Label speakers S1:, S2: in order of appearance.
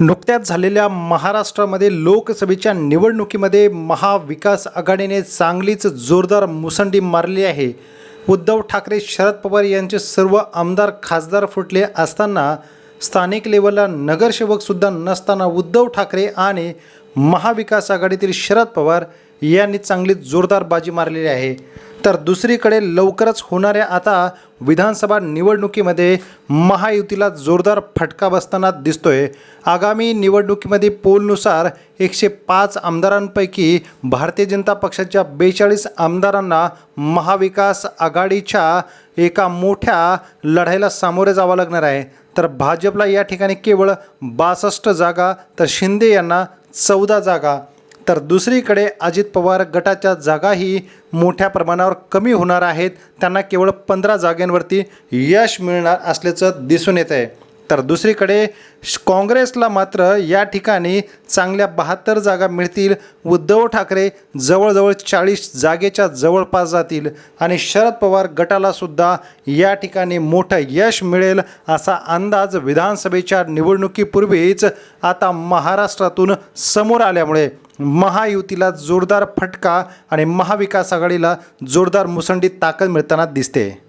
S1: नुकत्याच झालेल्या महाराष्ट्रामध्ये लोकसभेच्या निवडणुकीमध्ये महाविकास आघाडीने चांगलीच जोरदार मुसंडी मारली आहे. उद्धव ठाकरे शरद पवार यांचे सर्व आमदार खासदार फुटले असताना स्थानिक लेवलला नगरसेवकसुद्धा नसताना उद्धव ठाकरे आणि महाविकास आघाडीतील शरद पवार यांनी चांगली जोरदार बाजी मारलेली आहे. तर दुसरीकडे लवकरच होणाऱ्या आता विधानसभा निवडणुकीमध्ये महायुतीला जोरदार फटका बसताना दिसतोय. आगामी निवडणुकीमध्ये पोलनुसार एकशे पाच आमदारांपैकी भारतीय जनता पक्षाच्या बेचाळीस आमदारांना महाविकास आघाडीच्या एका मोठ्या लढाईला सामोरे जावं लागणार आहे. तर भाजपला या ठिकाणी केवळ बासष्ट जागा तर शिंदे यांना चौदा जागा. तर दुसरीकडे अजित पवार गटाच्या जागाही मोठ्या प्रमाणावर कमी होणार आहेत. त्यांना केवळ पंधरा जागांवरती यश मिळणार असल्याचं दिसून येत आहे तर दुसरीकडे काँग्रेसला मात्र या ठिकाणी चांगल्या बहात्तर जागा मिळतील. उद्धव ठाकरे जवळजवळ चाळीस जागेच्या जवळपास जातील आणि शरद पवार गटाला सुद्धा या ठिकाणी मोठं यश मिळेल असा अंदाज विधानसभेच्या निवडणुकीपूर्वीच आता महाराष्ट्रातून समोर आल्यामुळे महायुतीला जोरदार फटका आणि महाविकास आघाडीला जोरदार मुसंडी ताकद मिळताना दिसते.